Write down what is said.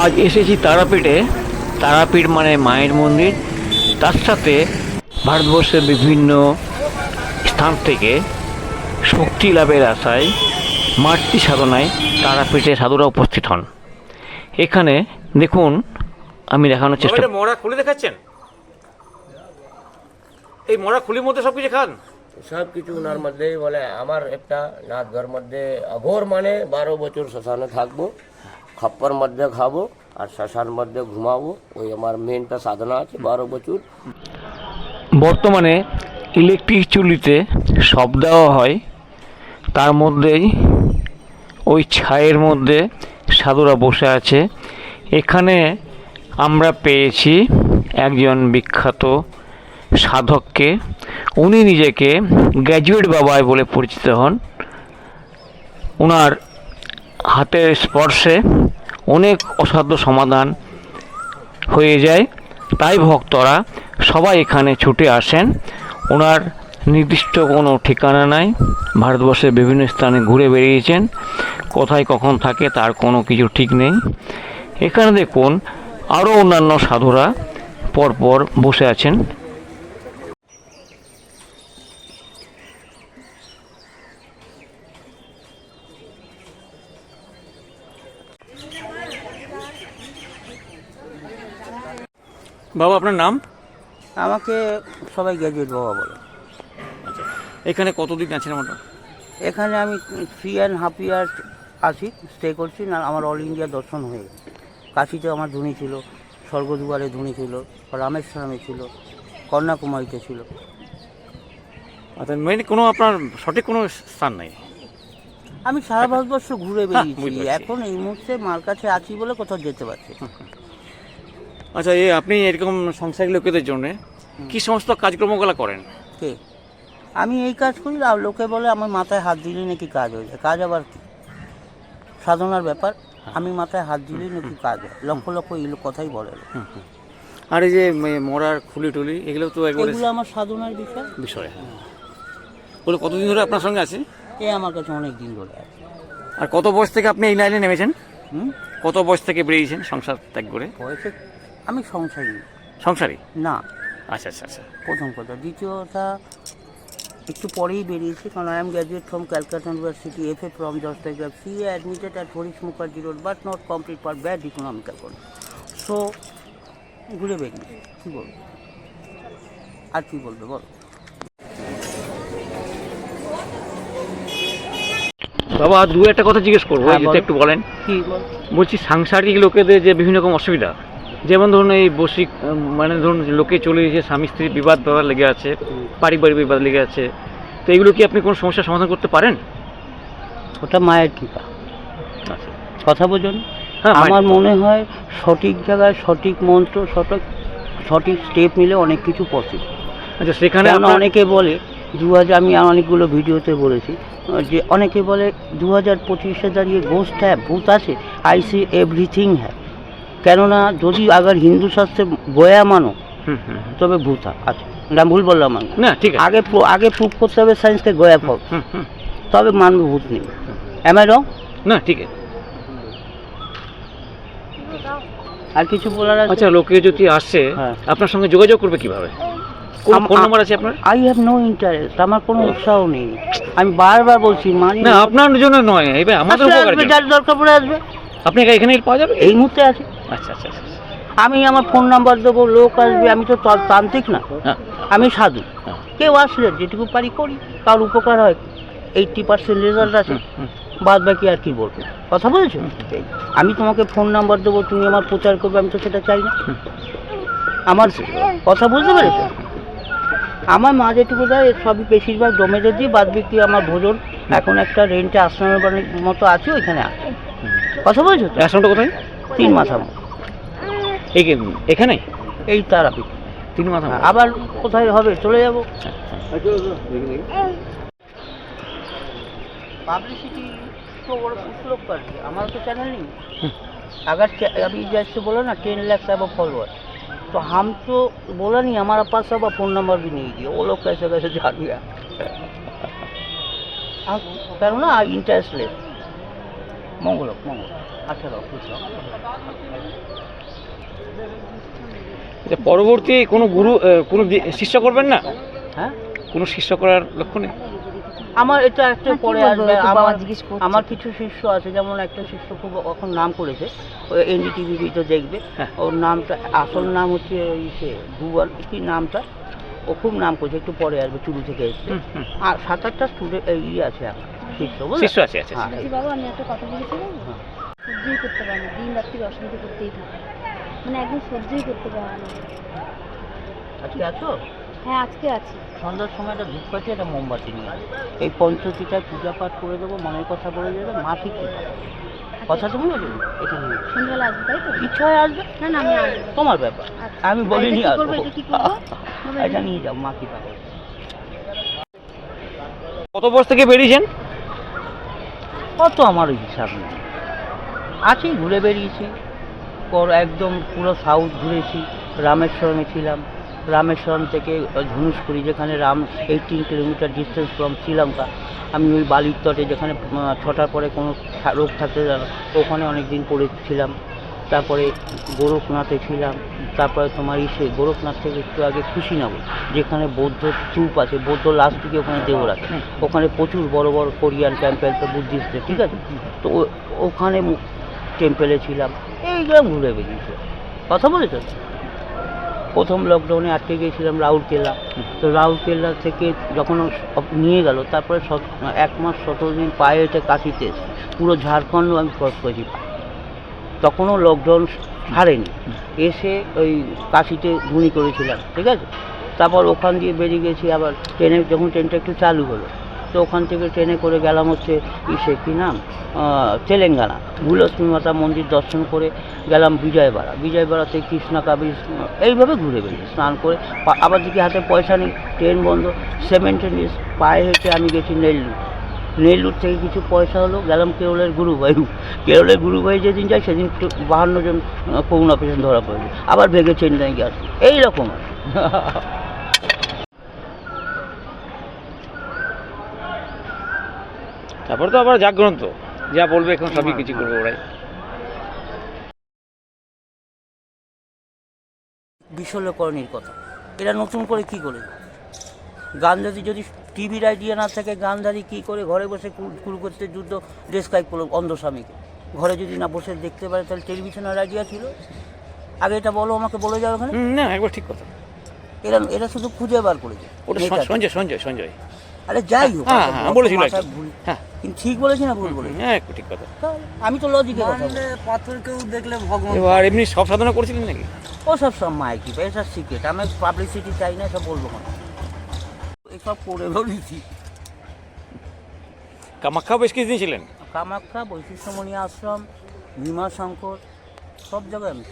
আজ এসেছি তারাপীঠে। তারাপীঠ মানে মায়ের মন্দির। তার সাথে ভারতবর্ষের বিভিন্ন স্থান থেকে শক্তি লাভের আশায় মাতৃ সাধনায় তারাপীঠে সাধুরা উপস্থিত হন। এখানে দেখুন আমি দেখানোর চেষ্টা মরা খুলে দেখাচ্ছেন? এই মরা খুলির মধ্যে সব কিছু খান। সব কিছু ওনার মধ্যেই বলে আমার একটা নাচঘর মধ্যে অঘোর মানে বারো বছর শ্মশানে থাকব। খপ্পর মধ্যে খাব আর শ্মশান মধ্যে ঘুমাবো, ওই আমার মেনটা সাধনা আছে, বারো বছর। বর্তমানে ইলেকট্রিক চুল্লিতে সব দেওয়া হয়। তার মধ্যেই ওই ছায়ের মধ্যে সাধুরা বসে আছে। এখানে আমরা পেয়েছি একজন বিখ্যাত সাধককে। উনি নিজেকে গ্র্যাজুয়েট বাবাই বলে পরিচিত হন। ওনার হাতের স্পর্শে অনেক অসাধ্য সমাধান হয়ে যায়। তাই ভক্তরা সবাই এখানে ছুটে আসেন। ওনার নির্দিষ্ট কোনো ঠিকানা নাই। ভারতবর্ষের বিভিন্ন স্থানে ঘুরে বেরিয়েছেন কোথায় কখন থাকে তার কোনো কিছু ঠিক নেই। এখানে দেখুন, আরও অন্যান্য সাধুরা পরপর বসে আছেন। বাবা আপনার নাম? আমাকে সবাই গ্র্যাজুয়েট বাবা বলে। এখানে কতদিন আছেন আমার এখানে আমি থ্রি অ্যান্ড হাফ ইয়ার আছি স্টে করছি না আমার অল ইন্ডিয়া দর্শন হয়ে গেছে। কাশিতে আমার ধুনি ছিল স্বর্গদুয়ারে ধুনি ছিল রামেশ্বরমে ছিল কন্যাকুমারীতে ছিল। আচ্ছা মেন কোনো আপনার সঠিক কোনো স্থান নেই? আমি সারা ভারতবর্ষ ঘুরে বেরিয়েছি বুঝতে এখন এই মুহূর্তে মার কাছে আছি বলে কোথাও যেতে পারছি। আচ্ছা এই আপনি এরকম সংসারী লোকেদের জন্য কি সমস্ত কাজকর্মগুলো করেন? কে? আমি এই কাজ করি আর লোকে বলে আমার মাথায় হাত দিলেই নাকি কাজ হয়ে যায়। কাজ আবার কি? সাধনার ব্যাপার। আমি মাথায় হাত দিলেই নাকি কাজ হয়। লক্ষ লক্ষ এই লোক কথাই বলে। আর এই যে মরার খুলি টুলি এগুলো তো এগুলো আমার সাধনার বিষয়। বিষয় হ্যাঁ। বলে কতদিন ধরে আপনার সঙ্গে আছে? এ আমার কাছে অনেক দিন ধরে আছে। আর কত বয়স থেকে আপনি এই লাইনে নেমেছেন? হুম? কত বয়স থেকে বেরিয়েছেন সংসার ত্যাগ করে? বয়সে আমি সংসারী। সংসারী? না। আচ্ছা আচ্ছা আচ্ছা। প্রথম কথা। দ্বিতীয় কথা একটু পরেই বেরিয়েছি কারণ I am graduate from Calcutta university F A from জস্টাইগ্রাফ C A admitted at Harish Mukherjee road but not complete for bad economical কোন সো ঘুরে বেরিয়েছি কী বলব? আর কী বলবে বলো? বাবা দু একটা কথা জিজ্ঞেস করব হ্যাঁ, যদি একটু বলেন। কী বল? বলছি সাংসারিক লোকেদের যে বিভিন্ন রকম অসুবিধা যেমন ধরুন এই বসিক মানে ধরুন লোকে চলে এসে স্বামী স্ত্রী বিবাদ ব্যাপার লেগে আছে পারিবারিক বিবাদ লেগে আছে তো এগুলো কি আপনি কোনো সমস্যার সমাধান করতে পারেন? ওটা মায়ের কৃপা। আচ্ছা। কথা বোঝেন। হ্যাঁ আমার মনে হয় সঠিক জায়গায় সঠিক মন্ত্র সঠিক সঠিক স্টেপ নিলে অনেক কিছু পসিবল আচ্ছা সেখানে অনেকে বলে দু হাজার আমি অনেকগুলো ভিডিওতে বলেছি যে অনেকে বলে দু হাজার পঁচিশে দাঁড়িয়ে গোস্ট হ্যাঁ ভূত আছে আই সি এভরিথিং হ্যাঁ। কেননা যদি আগার হিন্দু শাস্ত্রে গয়া মানো হুম, হুম, হুম। তবে ভূত আছে না ভুল বললাম আমি। না ঠিক আগে আগে প্রুভ করতে হবে সায়েন্সকে গয়া ফল। তবে মানবে ভূত নেই। এম আই রং না ঠিক আছে। আর কিছু বলার আছে? আচ্ছা লোকে যদি আসে হ্যাঁ। আপনার সঙ্গে যোগাযোগ করবে কীভাবে? কোন ফোন নাম্বার আছে আপনার? আই হ্যাভ নো ইন্টারেস্ট আমার কোনো উৎসাহ নেই। আমি বারবার বলছি মানি না আপনার জন্য নয় এবার আমাদের উপকার দরকার পড়ে আসবে। আপনি এখানে পাওয়া যাবে এই মুহূর্তে আছে। আচ্ছা আচ্ছা আচ্ছা আচ্ছা। আমি আমার ফোন নাম্বার দেবো লোক আসবে আমি তো তান্ত্রিক না। হ্যাঁ। আমি সাধু। হ্যাঁ। কেউ আসলে যেটুকু পারি করি কার উপকার হয়। এইটটি পার্সেন্ট রেজাল্ট আছে। বাদ বাকি আর কি বলব? কথা বলেছ আমি তোমাকে ফোন নাম্বার দেবো তুমি আমার প্রচার করবে আমি তো সেটা চাই না। আমার কথা বুঝতে পেরেছ? আমার মা যেটুকু দেয় সবই বেশিরভাগ জমেদের দিয়ে বাদ বাকি আমার ভোজন। এখন একটা রেন্টে আশ্রমের মতো আছে ওইখানে আছে। কথা বলেছ? আশ্রমটা কোথায়? তিন মাথা মতো। এই কি- এখানে এই তারাপীঠ তিন মাথা মোড়। আবার কোথায় হবে চলে যাব पब्लिसिटी तो बड़ा कुछ लोग कर दिया हमारा तो चैनल नहीं है। अगर चे- अभी जैसे बोला ना टेन लैक्स अब फॉलोअर तो हम तो बोला नहीं हमारा पास अब फ़ोन नंबर भी नहीं दिया वो लोग कैसे कैसे जान गया हम करो ना इंटरेस्ट ले মঙ্গল হোক, মঙ্গল হোক। আচ্ছা দাও খুশি হও। আচ্ছা, পরবর্তী কোনো গুরু কোনো শিষ্য করবেন না? হ্যাঁ? কোনো শিষ্য করার লক্ষ্য নেই? আমার এটা একটা হ্যাঁ, পরে আসবে। আমার জিজ্ঞেস করছে। আমার কিছু শিষ্য আছে যেমন একটা শিষ্য খুব এখন নাম করেছে এনডিটিভি তো দেখবে। হ্যাঁ। ওর নামটা আসল নাম হচ্ছে ওই সে ভুবন কি নামটা? ও খুব নাম করেছে একটু পরে আসবে চুরু থেকে এসছে। আর সাত আটটা স্টুডেন্ট ইয়ে আছে এখন শিষ্য শিষ্য আছে আছে বাবা আমি একটা কথা বলেছি বলব? হ্যাঁ। সহ্যই করতে পারি দিন রাত্রি অশান্তি করতেই থাকে। মানে একদম সহ্যই করতে পারি না। আজকে আছো? হ্যাঁ আজকে আছি। সন্ধ্যার সময় একটা ধূপ পাচ্ছি একটা মোমবাতি নিয়ে আসবে। এই পঞ্চতীটায় পূজা পাঠ করে দেবো মনের কথা বলে দেবে মা ঠিক ঠিক কথা তুমি বলবে এটা নিয়ে সন্ধ্যাবেলা আসবে তাই তো? ইচ্ছা হয় আসবে? না না আমি আসব। তোমার ব্যাপার আচ্ছা। আমি বলিনি এটা আসব। এটা নিয়ে যাও মা কি পাবে। কত বয়স থেকে বেরিয়েছেন? কত আমার হিসাব নেই। আছি ঘুরে বেরিয়েছি। পর একদম পুরো সাউথ ঘুরেছি, রামেশ্বরমে ছিলাম। রামেশ্বরম থেকে ধনুষপুরি যেখানে Ram eighteen kilometre distance from Sri Lanka. আমি ওই বালির তটে যেখানে ছটার পরে কোনো রোগ থাকতে জানো ওখানে অনেক দিন পড়েছিলাম। তারপরে গোরখনাথে ছিলাম, তারপরে তোমার ইসে, গোরখনাথ থেকে একটু আগে কুশিনগর, যেখানে বৌদ্ধ স্তূপ আছে, বৌদ্ধ লাস্ট থেকে ওখানে দেহ রাখে ওখানে প্রচুর বড় বড় কোরিয়ান টেম্পেল তো বুদ্ধিস্টের ঠিক আছে? তো ওখানে টেম্পেলে ছিলাম। এইগুলো ঘুরে বেরিয়েছে কথা বলেছ? প্রথম লকডাউনে আটকে গিয়েছিলাম রাউরকেল্লা তো রাউরকেল্লা থেকে যখন নিয়ে গেল, তারপরে এক মাস সতেরো দিন পায়ে হেঁটে কাশিতে পুরো ঝাড়খণ্ড আমি ক্রস করেছি। তখনও লকডাউন ছাড়েনি। এসে ওই কাশিতে ধুনি করেছিলাম, ঠিক আছে? তারপর ওখান দিয়ে বেরিয়ে গেছি আবার ট্রেনে যখন ট্রেনটা একটু চালু হলো তো ওখান থেকে ট্রেনে করে গেলাম হচ্ছে ইসে, কী নাম? তেলেঙ্গানা। ভুলশ্মী মাতা মন্দির দর্শন করে গেলাম বিজয়বাড়া। বিজয়বাড়াতে কৃষ্ণা কাবির, এইভাবে ঘুরে বেরিয়ে স্নান করে আবার দেখি হাতে পয়সা নেই, ট্রেন বন্ধ সেমেন্টের নিচ পায়ে হেঁটে আমি গেছি নেল্লুর নেল্লুর থেকে কিছু পয়সা হলো, গেলাম কেরলের গুরুবায়ু। কেরলের গুরুবায়ু যেদিন যাই সেদিন বাহান্ন জন করোনা পেশেন্ট ধরা পড়বে আবার ভেঙে চেন্নাই গেছে। এইরকম তারপরে তো আবার জাগ্রন্ত যা বলবে এখন সবই কিছু করব ওরাই। বিশল্যকরণীর কথা। এরা নতুন করে কি করে? গান্ধারী যদি টিভির আইডিয়া না থাকে গান্ধারী কি করে ঘরে বসে কুল- কুরুক্ষেত্রের যুদ্ধ ডেসক্রাইব করল অন্ধস্বামীকে ঘরে যদি না বসে দেখতে পারে তাহলে টেলিভিশনের আইডিয়া ছিল? আগে এটা বলো আমাকে বলে যাও ওখানে। না একবার ঠিক কথা। এরা এরা শুধু খুঁজে বার করেছে। ওটা সঞ্জয়- সঞ্জয় সঞ্জয়। আরে যাই হোক হ্যাঁ, হ্যাঁ, বলেছিল ভুল। হ্যাঁ। কিন্তু ঠিক বলেছি না ভুল বলেছি? হ্যাঁ একটু ঠিক কথা। আমি তো লজিকে কথা বলি। পাথরকেও দেখলে ভগবান এবার এমনি সব সাধনা করেছিলেন নাকি? ও সব সব মাইকি এটা সিক্রেট আমি পাবলিসিটি চাই না সব বলব কেন এসব করে বলেছি। কামাখ্যা বেশ কিছুদিন ছিলেন? কামাখ্যা বৈশিষ্ট্যমণি আশ্রম ভীমা শঙ্কর সব জায়গায় আমি।